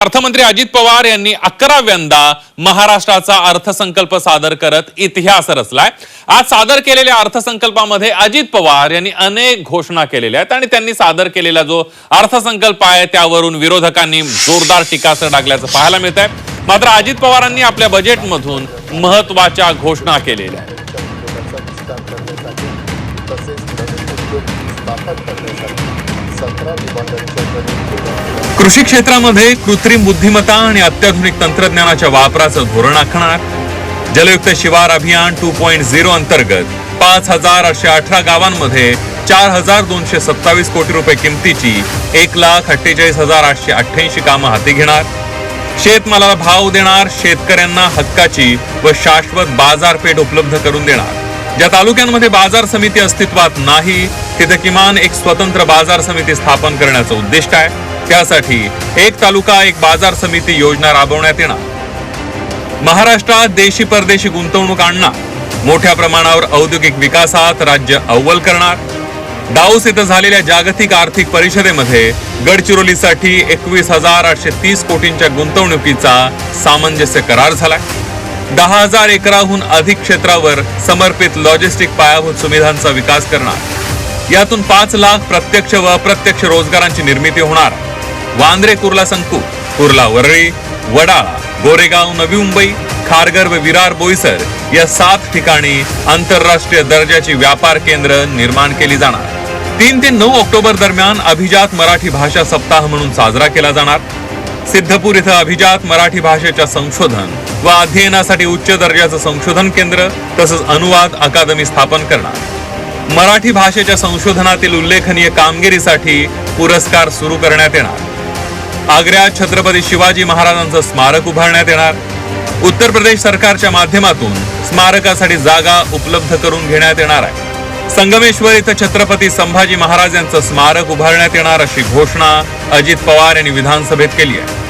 अर्थमंत्री अजित पवार यांनी अकराव्यांदा महाराष्ट्राचा अर्थसंकल्प सादर करत इतिहास रचलाय. आज सादर केलेल्या अर्थसंकल्पामध्ये अजित पवार यांनी अनेक घोषणा केलेल्या आहेत आणि त्यांनी सादर केलेला जो अर्थसंकल्प आहे त्यावरून विरोधकांनी जोरदार टीकास्त्र टाकल्याचं पाहायला मिळत आहे मात्र अजित पवारांनी आपल्या बजेटमधून महत्त्वाच्या घोषणा केलेल्या आहेत. कृषी क्षेत्रामध्ये कृत्रिम बुद्धिमत्ता आणि अत्याधुनिक तंत्रज्ञानाच्या वापराचं धोरण आखणार. जलयुक्त शिवार अभियान टू पॉईंट झिरो अंतर्गत पाच हजार आठशे अठरा गावांमध्ये चार हजार दोनशे सत्तावीस कोटी रुपये किमतीची एक लाख अठ्ठेचाळीस हजार आठशे अठ्ठ्याऐंशी कामं हाती घेणार. शेतमालाला भाव देणार शेतकऱ्यांना हक्काची व शाश्वत बाजारपेठ उपलब्ध करून देणार. ज्या तालुक्यांमध्ये बाजार समिती अस्तित्वात नाही तिथे किमान एक स्वतंत्र बाजार समिती स्थापन करण्याचं उद्दिष्ट आहे. त्यासाठी एक तालुका एक बाजार समिती योजना राबवण्यात येणार. महाराष्ट्रात देशी परदेशी गुंतवणूक आणणार. मोठ्या प्रमाणावर औद्योगिक विकासात राज्य अव्वल करणार. डाऊस इथं झालेल्या जागतिक आर्थिक परिषदेमध्ये गडचिरोलीसाठी एकवीस हजार आठशे तीस कोटींच्या गुंतवणुकीचा सामंजस्य करार झालाय. दहा हजार एकराहून अधिक क्षेत्रावर समर्पित लॉजिस्टिक पायाभूत सुविधांचा विकास करणार. यातून पाच लाख प्रत्यक्ष व अप्रत्यक्ष रोजगारांची निर्मिती होणार. वांद्रे कुर्ला संकू कुर्ला वरळी वडाळा गोरेगाव नवी मुंबई खारगर व विरार बोईसर या सात ठिकाणी आंतरराष्ट्रीय दर्जाची व्यापार केंद्र निर्माण केली जाणार. तीन ते नऊ ऑक्टोबर दरम्यान अभिजात मराठी भाषा सप्ताह म्हणून साजरा केला जाणार. सिद्धपूर इथं अभिजात मराठी भाषेच्या संशोधन व अध्ययनासाठी उच्च दर्जाचं संशोधन केंद्र तसंच अनुवाद अकादमी स्थापन करणार. मराठी भाषेच्या संशोधनातील उल्लेखनीय कामगिरीसाठी पुरस्कार सुरू करण्यात येणार. आग्र्यात छत्रपती शिवाजी महाराजांचं स्मारक उभारण्यात येणार. उत्तर प्रदेश सरकारच्या माध्यमातून स्मारकासाठी जागा उपलब्ध करून घेण्यात येणार आहे. संगमेश्वर इथं छत्रपती संभाजी महाराज यांचं स्मारक उभारण्यात येणार अशी घोषणा अजित पवार यांनी विधानसभेत केली आहे.